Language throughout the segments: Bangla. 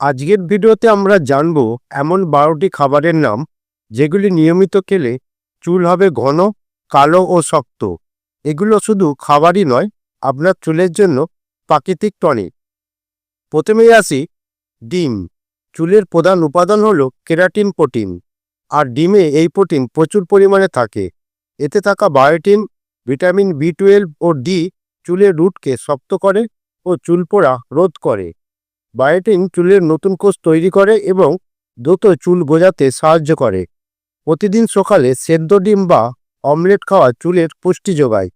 আজকের ভিডিওতে আমরা জানব এমন বারোটি খাবারের নাম, যেগুলি নিয়মিত খেলে চুল হবে ঘন, কালো ও শক্ত। এগুলো শুধু খাবারই নয়, আপনার চুলের জন্য প্রাকৃতিক টনিক। প্রথমেই আসি, ডিম। চুলের প্রধান উপাদান হলো কেরাটিন, প্রোটিন। আর ডিমে এই প্রোটিন প্রচুর পরিমাণে থাকে। এতে থাকা বায়োটিন, ভিটামিন বি টুয়েলভ ও ডি চুলের রুটকে শক্ত করে ও চুল পোড়া রোধ করে। বায়োটিন চুলের নতুন কোষ তৈরি করে এবং দ্রুত চুল গজাতে সাহায্য করে। প্রতিদিন সকালে সেদ্ধ ডিম বা অমলেট খাওয়া চুলের পুষ্টি যোগায়।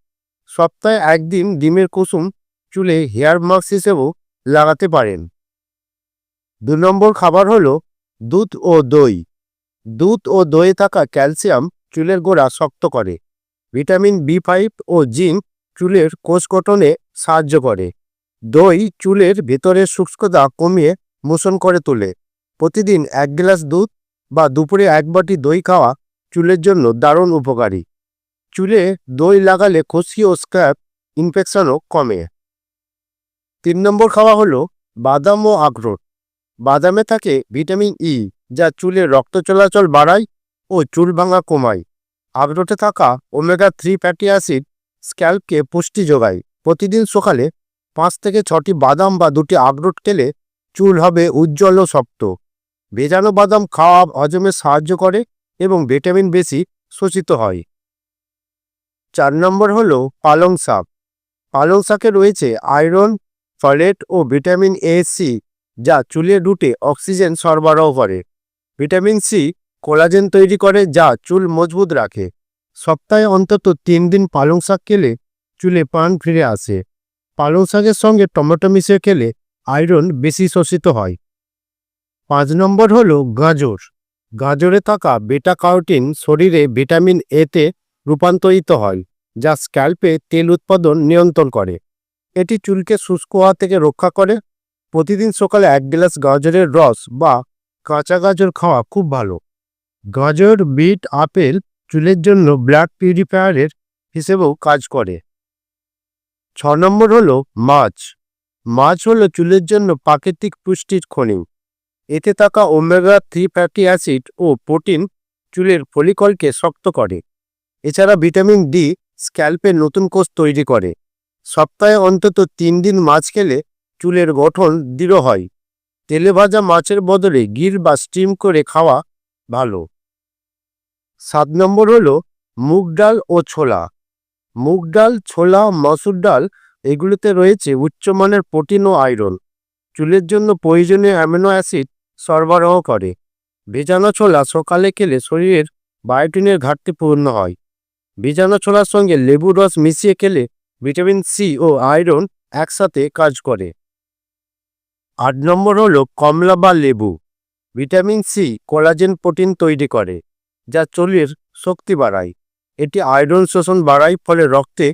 সপ্তাহে একদিন ডিমের কুসুম চুলে হেয়ার মাস্ক হিসেবেও লাগাতে পারেন। দু নম্বর খাবার হল দুধ ও দই। দুধ ও দইয়ে থাকা ক্যালসিয়াম চুলের গোড়া শক্ত করে। ভিটামিন বি ফাইভ ও জিঙ্ক চুলের কোষ গঠনে সাহায্য করে। দই চুলের ভেতরের শুষ্কতা কমিয়ে মোশন করে তোলে। প্রতিদিন এক গ্লাস দুধ বা দুপুরে এক বাটি দই খাওয়া চুলের জন্য দারুণ উপকারী। চুলে দই লাগালে খসি ও স্ক্র্যাপ ইনফেকশনও কমে। তিন নম্বর খাওয়া হলো বাদাম ও আখরোট। বাদামে থাকে ভিটামিন ই যা চুলের রক্ত চলাচল বাড়ায় ও চুল ভাঙা কমায়। আখরোটে থাকা ওমেগা থ্রি ফ্যাটি অ্যাসিড স্ক্যাল্পকে পুষ্টি যোগায়। প্রতিদিন সকালে পাঁচ থেকে ছটি বাদাম বা দুটি আখরোট খেলে চুল হবে উজ্জ্বল ও শক্ত। ভেজানো বাদাম খাওয়া হজমে সাহায্য করে এবং ভিটামিন বেশি শোষিত হয়। চার নম্বর হল পালং শাক। পালং শাকে রয়েছে আয়রন, ফলেট ও ভিটামিন এ সি যা চুলের রুটে অক্সিজেন সরবরাহ করে। ভিটামিন সি কোলাজেন তৈরি করে, যা চুল মজবুত রাখে। সপ্তাহে অন্তত তিন দিন পালং শাক খেলে চুলে প্রাণ ফিরে আসে। পালং শাকের সঙ্গে টমেটো মিশিয়ে খেলে আয়রন বেশি শোষিত হয়। পাঁচ নম্বর হল গাজর। গাজরে থাকা বেটা কারোটিন শরীরে ভিটামিন এতে রূপান্তরিত হয়, যা স্ক্যাল্পে তেল উৎপাদন নিয়ন্ত্রণ করে। এটি চুলকে শুষ্ক হওয়া থেকে রক্ষা করে। প্রতিদিন সকালে এক গ্লাস গাজরের রস বা কাঁচা গাজর খাওয়া খুব ভালো। গাজর, বিট, আপেল চুলের জন্য ব্লাড পিউরিফায়ারের হিসেবেও কাজ করে। ছ নম্বর হলো মাছ। মাছ হলো চুলের জন্য প্রাকৃতিক পুষ্টির খনি। এতে থাকা ওমেগা থ্রি ফ্যাটি অ্যাসিড ও প্রোটিন চুলের ফলিকলকে শক্ত করে। এছাড়া ভিটামিন ডি স্ক্যাল্পের নতুন কোষ তৈরি করে। সপ্তাহে অন্তত তিন দিন মাছ খেলে চুলের গঠন দৃঢ় হয়। তেলে ভাজা মাছের বদলে গির বা স্টিম করে খাওয়া ভালো। সাত নম্বর হলো মুগ ডাল ও ছোলা। মুগ ডাল, ছোলা, মসুর ডাল এগুলোতে রয়েছে উচ্চমানের প্রোটিন ও আয়রন। চুলের জন্য প্রয়োজনীয় অ্যামিনো অ্যাসিড সরবরাহ করে। ভেজানো ছোলা সকালে খেলে শরীরের বায়োটিনের ঘাটতি পূর্ণ হয়। ভেজানো ছোলার সঙ্গে লেবুর রস মিশিয়ে খেলে ভিটামিন সি ও আয়রন একসাথে কাজ করে। আট নম্বর হলো কমলা বা লেবু। ভিটামিন সি কোলাজেন প্রোটিন তৈরি করে, যা চুলের শক্তি বাড়ায়। এটি আয়রন শোষণ বাড়ায়, ফলে রক্তে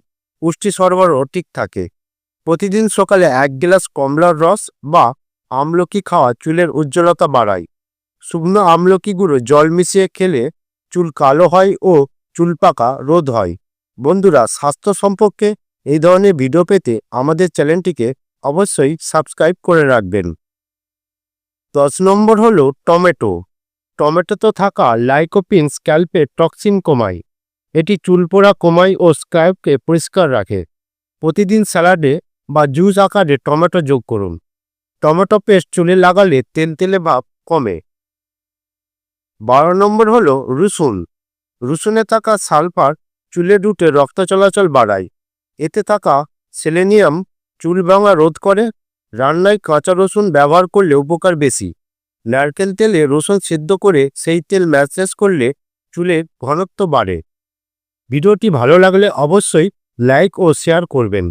পুষ্টি সরবরাহ ঠিক থাকে। প্রতিদিন সকালে এক গ্লাস কমলার রস বা আমলকি খাওয়া চুলের উজ্জ্বলতা বাড়ায়। শুকনো আমলকি গুঁড়ো জল মিশিয়ে খেলে চুল কালো হয় ও চুল পাকা রোধ হয়। বন্ধুরা, স্বাস্থ্য সম্পর্কে এই ধরনের ভিডিও পেতে আমাদের চ্যানেলটিকে অবশ্যই সাবস্ক্রাইব করে রাখবেন। দশ নম্বর হলো টমেটো। টমেটোতে থাকা লাইকোপিন স্ক্যাল্পে টক্সিন কমায়। এটি চুল পোড়া কমায় ও স্ক্যাল্পকে পরিষ্কার রাখে। প্রতিদিন স্যালাডে বা জুস আকারে টমেটো যোগ করুন। টমেটো পেস্ট চুলে লাগালে তেল, তেলে ভাব কমে। বারো নম্বর হলো রসুন। রসুনে থাকা সালফার চুলে রুটে রক্ত চলাচল বাড়ায়। এতে থাকা সেলেনিয়াম চুল ভাঙা রোধ করে। রান্নায় কাঁচা রসুন ব্যবহার করলে উপকার বেশি। নারকেল তেলে রসুন সিদ্ধ করে সেই তেল ম্যাসেজ করলে চুলের ঘনত্ব বাড়ে। ভিডিওটি ভালো লাগলে অবশ্যই লাইক ও শেয়ার করবেন।